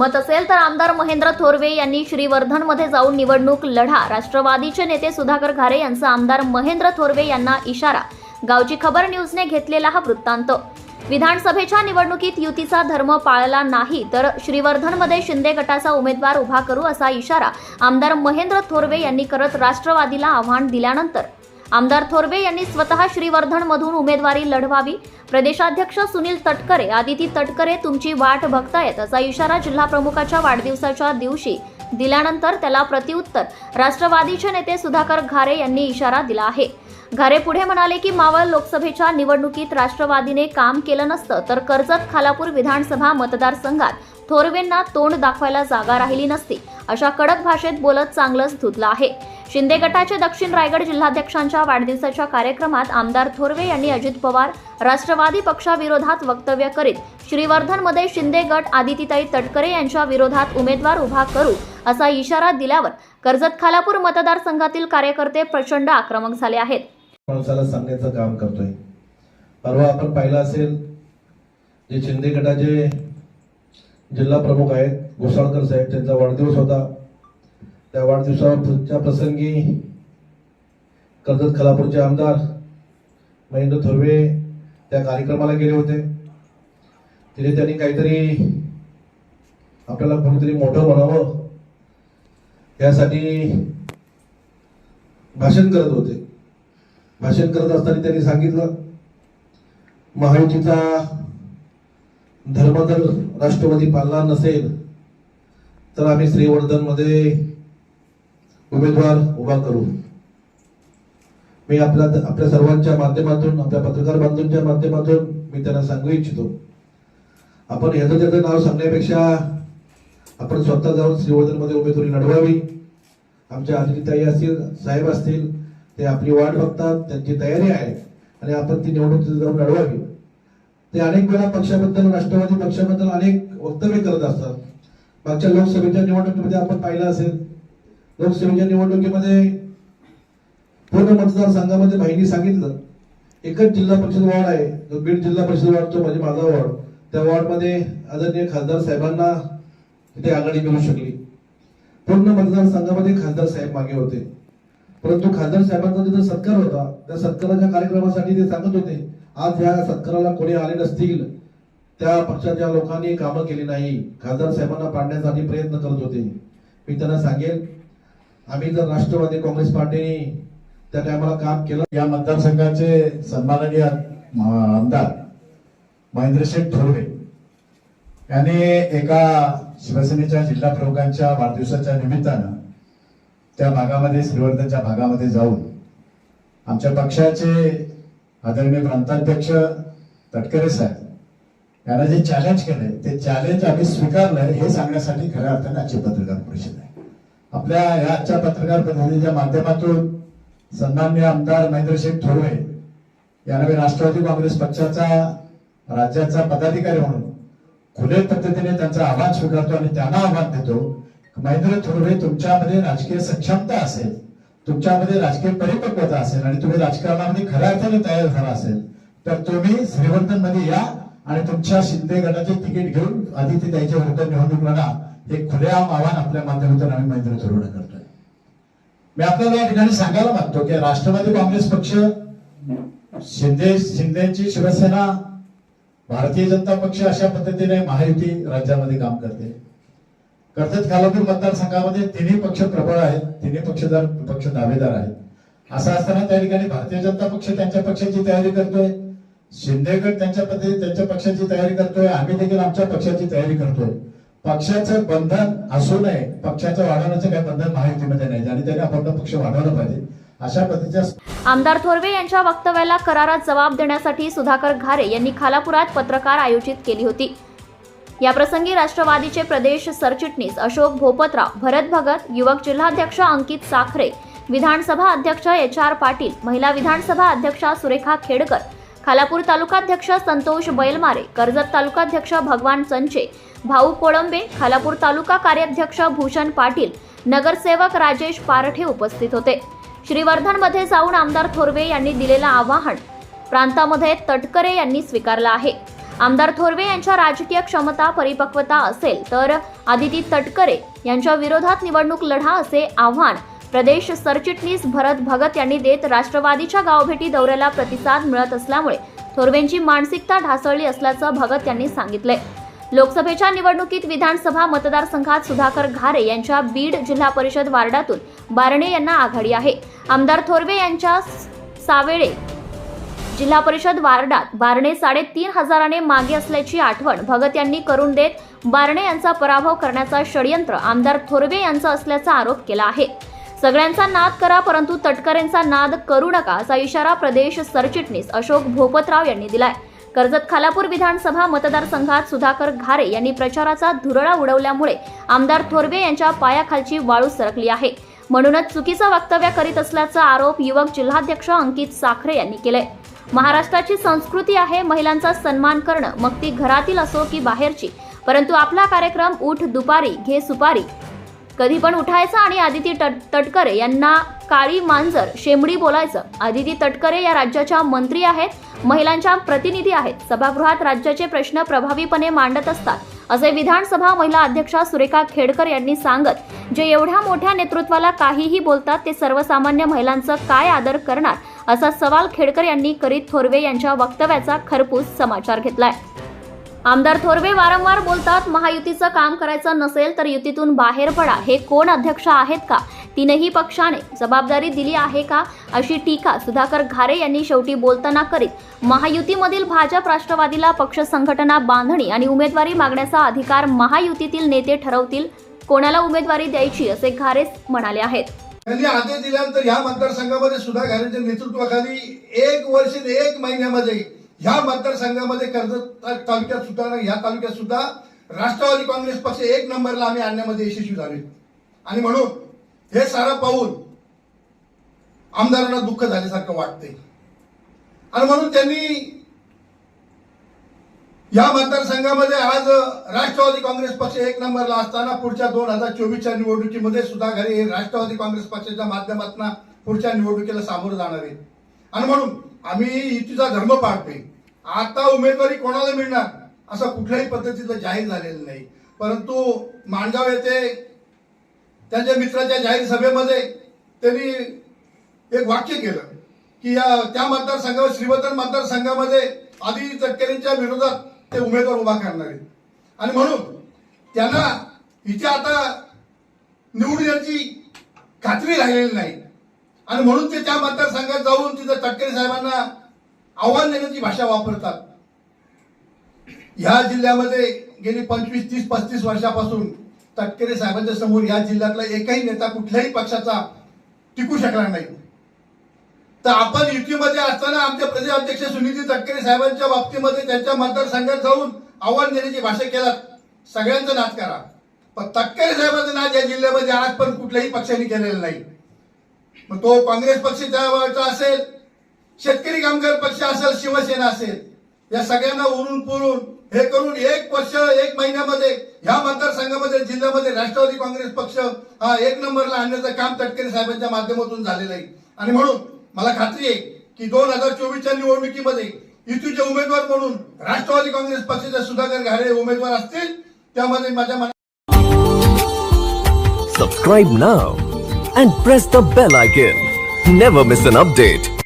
हिंमत असेल तर आमदार महेंद्र थोरवे यांनी श्रीवर्धनमध्ये जाऊन निवडणूक लढा. राष्ट्रवादीचे नेते सुधाकर घारे यांचा आमदार महेंद्र थोरवे यांना इशारा. गावची खबर न्यूजने घेतलेला हा वृत्तांत. विधानसभेच्या निवडणुकीत युतीचा धर्म पाळला नाही तर श्रीवर्धनमध्ये शिंदे गटाचा उमेदवार उभा करू असा इशारा आमदार महेंद्र थोरवे यांनी करत राष्ट्रवादीला आव्हान दिल्यानंतर आमदार थोरवे यांनी स्वतः श्रीवर्धनमधून उमेदवारी लढवावी. प्रदेशाध्यक्ष सुनील तटकरे आदिती तटकरे तुमची वाट बघतायत असा इशारा जिल्हा प्रमुखाच्या वाढदिवसाच्या दिवशी दिल्यानंतर त्याला प्रत्युत्तर. राष्ट्रवादीचे नेते सुधाकर घारे यांनी इशारा दिला आहे. घारे पुढे म्हणाले की मावळ लोकसभेच्या निवडणुकीत राष्ट्रवादीने काम केलं नसतं तर कर्जत खालापूर विधानसभा मतदारसंघात थोरवेंना तोंड दाखवायला जागा राहिली नसती. अशा कडक भाषेत बोलत चांगलंच धुतलं आहे. शिंदे गटाचे दक्षिण रायगड जिल्हाध्यक्षांच्या वाढदिवसाच्या कार्यक्रमात आमदार थोरवे यांनी अजित पवार राष्ट्रवादी पक्षाविरोधात वक्तव्य करीत श्रीवर्धनमध्ये शिंदे गट आदितीताई तटकरे यांच्या विरोधात उमेदवार उभा करू असा इशारा दिल्यावर कर्जत खालापूर मतदारसंघातील कार्यकर्ते प्रचंड आक्रमक झाले आहेत. माणसाला सांगण्याचं काम करतोय. परवा आपण पाहिलं असेल जे शिंदे गटाचे जिल्हा प्रमुख आहेत घोसाळकर साहेब त्यांचा वाढदिवस होता. त्या वाढदिवसाच्या प्रसंगी कर्जत खलापूरचे आमदार महेंद्र थोरवे त्या कार्यक्रमाला गेले होते. तिथे त्यांनी काहीतरी आपल्याला कोणीतरी मोठं म्हणावं यासाठी भाषण करत होते. भाषण करत असताना त्यांनी सांगितलं महायुतीचा धर्मदल राष्ट्रवादी पाळला नसेल तर आम्ही श्रीवर्धनमध्ये उमेदवार उभा करू मी आपल्या आपल्या सर्वांच्या माध्यमातून आपल्या पत्रकार बांधूंच्या माध्यमातून मी त्यांना सांगू इच्छितो. आपण ह्याचं त्याचं नाव सांगण्यापेक्षा आपण स्वतः जाऊन श्रीवर्धनमध्ये उमेदवारी लढवावी. आमच्या आदितीताई असतील साहेब असतील ते आपली वाट बघतात त्यांची तयारी आहे आणि आपण ती निवडणूक तिथे जाऊन लढवावी. ते अनेक वेळा पक्षाबद्दल राष्ट्रवादी पक्षाबद्दल अनेक वक्तव्य करत असतात. मागच्या लोकसभेच्या निवडणुकीमध्ये आपण पाहिलं असेल लोकसभेच्या निवडणुकीमध्ये पूर्ण मतदारसंघामध्ये भाईंनी सांगितलं एकच जिल्हा परिषद वॉर्ड आहे जो बीड जिल्हा परिषद वॉर्ड तो म्हणजे माझा वॉर्ड. त्या वॉर्डमध्ये आदरणीय खासदार साहेबांना तिथे आघाडी मिळू शकली. पूर्ण मतदारसंघामध्ये खासदार साहेब मागे होते. परंतु खासदार साहेबांचा तिथं सत्कार होता त्या सत्काराच्या कार्यक्रमासाठी ते सांगत होते आज ह्या सत्काराला कोणी आले नसतील. त्या पक्षाच्या लोकांनी कामं केली नाही. खासदार साहेबांना पाडण्यासाठी प्रयत्न करत होते. मी त्यांना सांगेल आम्ही जर राष्ट्रवादी काँग्रेस पार्टीने त्या टायमाला काम केलं. या मतदारसंघाचे सन्माननीय आमदार महेंद्रशेठ थोरवे यांनी एका शिवसेनेच्या जिल्हा प्रमुखांच्या वाढदिवसाच्या निमित्तानं त्या भागामध्ये श्रीवर्धनच्या भागामध्ये जाऊन आमच्या पक्षाचे आदरणीय प्रांताध्यक्ष तटकरे साहेब यांना जे चॅलेंज केलंय ते चॅलेंज आम्ही स्वीकारलंय हे सांगण्यासाठी खऱ्या अर्थाने आजची पत्रकार परिषद आहे. आपल्या या आजच्या पत्रकार परिषदेच्या माध्यमातून सन्मान्य आमदार महेंद्रशेठ थोरवे यांना राष्ट्रवादी काँग्रेस पक्षाचा राज्याचा पदाधिकारी म्हणून खुले पद्धतीने त्यांचा आव्हान स्वीकारतो आणि त्यांना आव्हान देतो महेंद्र थोरवे तुमच्यामध्ये राजकीय सक्षमता असेल तुमच्यामध्ये राजकीय परिपक्वता असेल आणि तुम्ही राजकारणामध्ये खऱ्या अर्थाने तयार झाला असेल तर तुम्ही श्रीवर्धनमध्ये या आणि तुमच्या शिंदे गटाचे तिकीट घेऊन आदित्य द्यायच्या विरुद्ध निवडणूक लढा. हे खुलेआम आव्हान आपल्या माध्यमातून आम्ही महेंद्र थोरवे करतोय. मी आपल्याला या ठिकाणी सांगायला मागतो की राष्ट्रवादी काँग्रेस पक्ष शिंदे शिंदेची शिवसेना भारतीय जनता पक्ष अशा पद्धतीने महायुती राज्यामध्ये काम करते. कर्जत खालापूर मतदारसंघामध्ये तिन्ही पक्ष प्रबळ आहेत तिन्ही पक्षदार पक्ष दावेदार आहेत. असं असताना त्या ठिकाणी भारतीय जनता पक्ष त्यांच्या पक्षाची तयारी करतोय शिंदेगड त्यांच्या पद्धती त्यांच्या पक्षाची तयारी करतोय आम्ही देखील आमच्या पक्षाची तयारी करतोय. पक्षाचं बंधन असू नये पक्षाचं वाढवण्याचं काही बंधन महायुतीमध्ये नाही आणि त्याने आपण पक्ष वाढवला पाहिजे. अशा पद्धतीच्या आमदार थोरवे यांच्या वक्तव्याला करारात जबाब देण्यासाठी सुधाकर घारे यांनी खालापुरात पत्रकार आयोजित केली होती. याप्रसंगी राष्ट्रवादीचे प्रदेश सरचिटणीस अशोक भोपतराव भरत भगत युवक जिल्हाध्यक्ष अंकित साखरे विधानसभा अध्यक्ष एच आर पाटील महिला विधानसभा अध्यक्षा सुरेखा खेडकर खालापूर तालुकाध्यक्ष संतोष बैलमारे कर्जत तालुकाध्यक्ष भगवान संचे भाऊ कोळंबे खालापूर तालुका कार्याध्यक्ष भूषण पाटील नगरसेवक राजेश पारठे उपस्थित होते. श्रीवर्धनमध्ये जाऊन आमदार थोरवे यांनी दिलेलं आवाहन प्रांतामध्ये तटकरे यांनी स्वीकारलं आहे. आमदार थोरवे यांच्या राजकीय क्षमता परिपक्वता असेल तर आदिती तटकरे यांच्या विरोधात निवडणूक लढा असे आव्हान प्रदेश सरचिटणीस भरत भगत यांनी देत राष्ट्रवादीच्या गावभेटी दौऱ्याला प्रतिसाद मिळत असल्यामुळे थोरवेंची मानसिकता ढासळली असल्याचं भगत यांनी सांगितले लोकसभेच्या निवडणुकीत विधानसभा मतदारसंघात सुधाकर घारे यांच्या बीड जिल्हा परिषद वार्डातून बारणे यांना आघाडी आहे. आमदार थोरवे यांच्या सावेळे जिल्हा परिषद वार्डात बारणे साडेतीन हजाराने मागे असल्याची आठवण भगत यांनी करून देत बारणे यांचा पराभव करण्याचा षडयंत्र आमदार थोरवे यांचा असल्याचा आरोप केला आहे. सगळ्यांचा नाद करा परंतु तटकरेंचा नाद करू नका असा इशारा प्रदेश सरचिटणीस अशोक भोपतराव यांनी दिलाय. कर्जत खालापूर विधानसभा मतदारसंघात सुधाकर घारे यांनी प्रचाराचा धुरळा उडवल्यामुळे आमदार थोरवे यांच्या पायाखालची वाळू सरकली आहे. म्हणूनच चुकीचं वक्तव्य करीत असल्याचा आरोप युवक जिल्हाध्यक्ष अंकित साखरे यांनी केलाय. महाराष्ट्राची संस्कृती आहे महिलांचा सन्मान करणं मग ती घरातील असो की बाहेरची. परंतु आपला कार्यक्रम उठ दुपारी घे सुपारी. कधी पण उठायचं आणि आदिती तट तटकरे यांना काळी मांजर शेंबडी बोलायचं. आदिती तटकरे या राज्याच्या मंत्री आहेत महिलांच्या प्रतिनिधी आहेत. सभागृहात राज्याचे प्रश्न प्रभावीपणे मांडत असतात. असे विधानसभा महिला अध्यक्षा सुरेखा खेडकर यांनी सांगत जे एवढ्या मोठ्या नेतृत्वाला काहीही बोलतात ते सर्वसामान्य महिलांचं काय आदर करणार? असा सवाल खेडकर यांनी करीत थोरवे यांच्या वक्तव्याचा खरपूस समाचार घेतलाय. आमदार थोरवे वारंवार बोलतात महायुतीचं काम करायचं नसेल तर युतीतून बाहेर पडा. हे कोण अध्यक्ष आहेत का? तीनही पक्षाने जबाबदारी दिली आहे का? अशी टीका सुधाकर घारे यांनी शेवटी बोलताना करीत. महायुतीमधील भाजप राष्ट्रवादीला पक्ष संघटना बांधणी आणि उमेदवारी मागण्याचा अधिकार महायुतीतील नेते ठरवतील कोणाला उमेदवारी द्यायची असे घारे म्हणाले आहेत. त्यांनी आदेश दिल्यानंतर या मतदारसंघामध्ये सुधा घारेच्या नेतृत्वाखाली एक वर्ष एक महिन्यामध्ये ह्या मतदारसंघामध्ये कर्जत तालुक्यात सुद्धा ह्या तालुक्यात सुद्धा राष्ट्रवादी काँग्रेस पक्ष एक नंबरला आम्ही आणण्यामध्ये यशस्वी झाले. आणि म्हणून हे सारं पाहून आमदारांना दुःख झाल्यासारखं वाटते. आणि म्हणून त्यांनी या मतदारसंघामध्ये आज राष्ट्रवादी काँग्रेस पक्ष एक नंबरला असताना पुढच्या दोन हजार चोवीसच्या निवडणुकीमध्ये सुद्धा घरी हे राष्ट्रवादी काँग्रेस पक्षाच्या माध्यमातून पुढच्या निवडणुकीला सामोरं जाणार आहे. आणि म्हणून आम्ही युतीचा धर्म पाळतोय. आता उमेदवारी कोणाला मिळणार? असं कुठल्याही पद्धतीचं जाहीर झालेलं नाही. परंतु माणगाव येथे त्यांच्या मित्राच्या जाहीर सभेमध्ये त्यांनी एक वाक्य केलं की या त्या मतदारसंघावर श्रीवर्धन मतदारसंघामध्ये आदिती तटकरेंच्या विरोधात ते उमेदवार उभा करणार आहेत. आणि म्हणून त्यांना इथे आता निवडून याची खात्री राहिलेली नाही. आणि म्हणून ते त्या मतदारसंघात जाऊन तिथं तटकरे साहेबांना आव्हान देण्याची भाषा वापरतात ह्या जिल्ह्यामध्ये गेली पंचवीस तीस पस्तीस वर्षापासून तटकरे साहेबांच्या समोर या जिल्ह्यातला एकही नेता कुठल्याही पक्षाचा टिकू शकला नाही. तर आपण युतीमध्ये असताना आमचे प्रदेशाध्यक्ष सुनीती तटकरे साहेबांच्या बाबतीमध्ये त्यांच्या मतदारसंघात जाऊन आव्हान देण्याची भाषा केला सगळ्यांचा नाच करा. पण तटकरे साहेबांचा नाच या जिल्ह्यामध्ये आज पण कुठल्याही पक्षाने केलेला नाही. मग तो काँग्रेस पक्ष त्यावेळचा असेल शेतकरी कामगार पक्ष असेल शिवसेना असेल या सगळ्यांना उरून पुरून हे करून एक वर्ष एक महिन्यामध्ये ह्या मतदारसंघामध्ये जिल्ह्यामध्ये राष्ट्रवादी काँग्रेस पक्ष हा एक नंबरला आणण्याचं काम तटकरे साहेबांच्या माध्यमातून झालेलं आहे. आणि म्हणून मला खात्री आहे की दोन हजार चोवीसच्या निवडणुकीमध्ये युतीचे उमेदवार म्हणून राष्ट्रवादी काँग्रेस पक्षाचे सुधाकर घारे उमेदवार असतील त्यामध्ये माझ्या मनात subscribe now and press the bell icon never miss an update